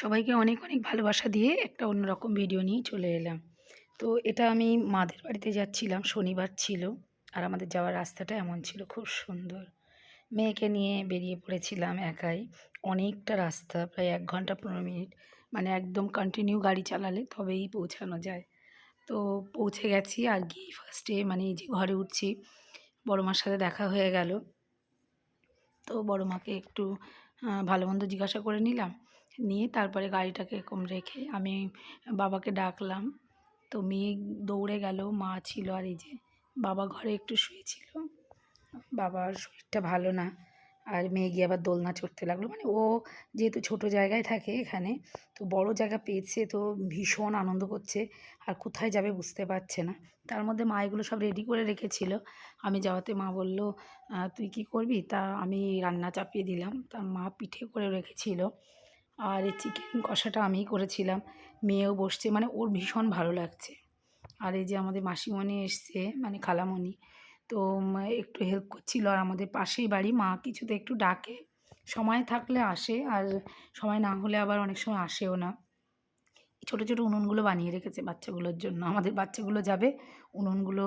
সবাইকে অনেক অনেক ভালোবাসা দিয়ে একটা অন্যরকম ভিডিও নিয়ে চলে এলাম। তো এটা আমি মাদের বাড়িতে যাচ্ছিলাম, শনিবার ছিল আর আমাদের যাওয়ার রাস্তাটা এমন ছিল খুব সুন্দর। মেয়েকে নিয়ে বেরিয়ে পড়েছিলাম একাই, অনেকটা রাস্তা, প্রায় এক ঘণ্টা পনেরো মিনিট। মানে একদম কন্টিনিউ গাড়ি চালালে তবেই পৌঁছানো যায়। তো পৌঁছে গেছি আর গিয়ে ফার্স্টে মানে যে ঘরে উঠছি, বড় মার সাথে দেখা হয়ে গেল। তো বড় মাকে একটু ভালো মন্দ জিজ্ঞাসা করে নিলাম। নিয়ে তারপরে গাড়িটাকে এরকম রেখে আমি বাবাকে ডাকলাম। তো মেয়ে দৌড়ে গেল, মা ছিল আর এই যে বাবা ঘরে একটু শুয়েছিল। বাবার শরীরটা ভালো না। আর মেয়ে গিয়ে আবার দোলনা চড়তে লাগল। মানে ও যেহেতু ছোট জায়গায় থাকে এখানে, তো বড় জায়গা পেয়েছে তো ভীষণ আনন্দ করছে। আর কোথায় যাবে বুঝতে পারছে না। তার মধ্যে মা এগুলো সব রেডি করে রেখেছিল। আমি যাওয়াতে মা বলল তুই কি করবি? তা আমি রান্না চাপিয়ে দিলাম। তা মা পিঠে করে রেখেছিল। আর এই চিকেন কষাটা আমিই করেছিলাম। মেয়েও বসছে মানে ওর ভীষণ ভালো লাগছে। আর এই যে আমাদের মাসিমণি এসছে মানে খালামণি, তো একটু হেল্প করছিল। আর আমাদের পাশেই বাড়ি, মা কিছুতে একটু ডাকে। সময় থাকলে আসে, আর সময় না হলে আবার অনেক সময় আসেও না। ছোটো ছোটো উনুনগুলো বানিয়ে রেখেছে বাচ্চাগুলোর জন্য। আমাদের বাচ্চাগুলো যাবে, উনুনগুলো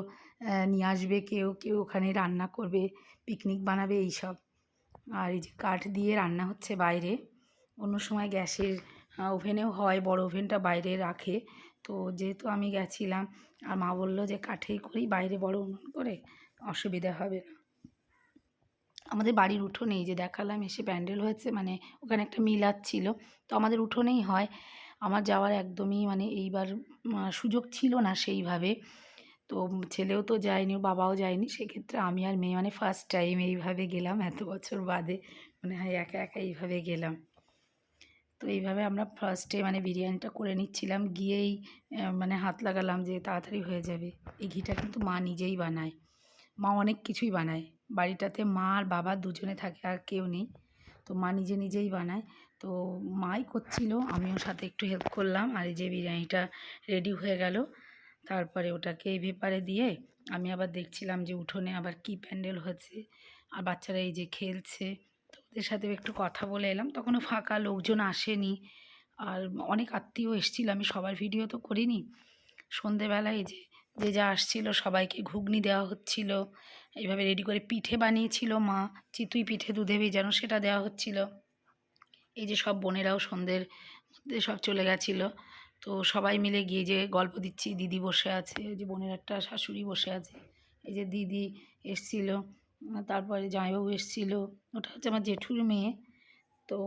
নিয়ে আসবে, কেউ কেউ ওখানে রান্না করবে পিকনিক বানাবে, এইসব। আর এই যে কাঠ দিয়ে রান্না হচ্ছে বাইরে। অন্য সময় গ্যাসের ওভেনেও হয়, বড় ওভেনটা বাইরে রাখে। তো যেহেতু আমি গেছিলাম, আর মা বলল যে কাঠেই করি, বাইরে বড় উনুন করে অসুবিধা হবে না। আমাদের বাড়ির উঠোনেই যে দেখালাম, এসে প্যান্ডেল হয়েছে মানে ওখানে একটা মিলাদ ছিল। তো আমাদের উঠোনেই হয়। আমার যাওয়ার একদমই মানে এইবার সুযোগ ছিল না সেইভাবে। তো ছেলেও তো যায়নি বাবাও যায়নি, সেক্ষেত্রে আমি আর মেয়ে মানে ফার্স্ট টাইম এইভাবে গেলাম, এত বছর বাদে। মানে হয়, একা একা এইভাবে গেলাম। তো এইভাবে আমরা ফার্স্টে মানে বিরিয়ানিটা করে নিচ্ছিলাম। গিয়েই মানে হাত লাগালাম যে তাড়াতাড়ি হয়ে যাবে। এই ঘিটা কিন্তু মা নিজেই বানায়। মা অনেক কিছুই বানায়। বাড়িটাতে মা আর বাবা দুজনে থাকে, আর কেউ নেই। তো মা নিজে নিজেই বানায়। তো মাই করছিল, আমিও সাথে একটু হেল্প করলাম। আর এই যে বিরিয়ানিটা রেডি হয়ে গেল। তারপরে ওটাকে ভেপারে দিয়ে আমি আবার দেখছিলাম যে উঠোনে আবার কি প্যান্ডেল হয়েছে আর বাচ্চারা এই যে খেলছে। ওদের সাথে একটু কথা বলে এলাম। তখনও ফাঁকা লোকজন আসেনি। আর অনেক আত্মীয় এসেছিল। আমি সবার ভিডিও তো করিনি। সন্ধেবেলায় যে যে যা আসছিল, সবাইকে ঘুগনি দেওয়া হচ্ছিল। এইভাবে রেডি করে পিঠে বানিয়েছিল মা। চিতুই পিঠে দুধে ভেজানো সেটা দেওয়া হচ্ছিল। এই যে সব বোনেরাও সন্ধ্যের মধ্যে সব চলে গেছিল। তো সবাই মিলে গিয়ে যে গল্প দিচ্ছি, দিদি বসে আছে ওই যে বোনের একটা শাশুড়ি বসে আছে। এই যে দিদি এসছিল। তারপরে জামাইবাবু এসেছিল। ওটা হচ্ছে আমার জেঠুর মেয়ে। তো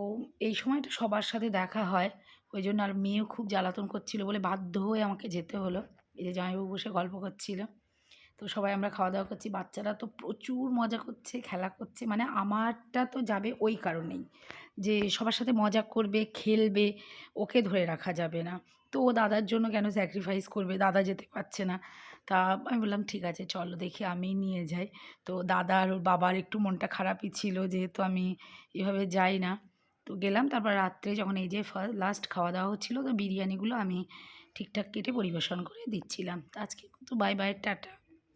এই সময়টা সবার সাথে দেখা হয়। ওই জন্য আর মেয়েও খুব জ্বালাতন করছিল বলে বাধ্য হয়ে আমাকে যেতে হলো। এই যে জামাইবাবু বসে গল্প করছিল। তো সবাই আমরা খাওয়া দাওয়া করছি। বাচ্চারা তো প্রচুর মজা করছে, খেলা করছে। মানে আমারটা তো যাবে ওই কারণেই। যে সবার সাথে মজা করবে, খেলবে, ওকে ধরে রাখা যাবে না। তো ও দাদার জন্য কেন স্যাক্রিফাইস করবে? দাদা যেতে পারছে না। তা আমি বললাম, ঠিক আছে, চলো দেখি আমি নিয়ে যাই। তো দাদা আর ওর বাবার একটু মনটা খারাপই ছিল, যেহেতু আমি এভাবে যাই না। তো গেলাম, তারপর রাত্রে যখন এই যে ফার্স্ট লাস্ট খাওয়া দাওয়া হচ্ছিল, তো বিরিয়ানিগুলো আমি ঠিকঠাক কেটে পরিবেশন করে দিচ্ছিলাম। তো আজকে তো বাই বাই টাটা।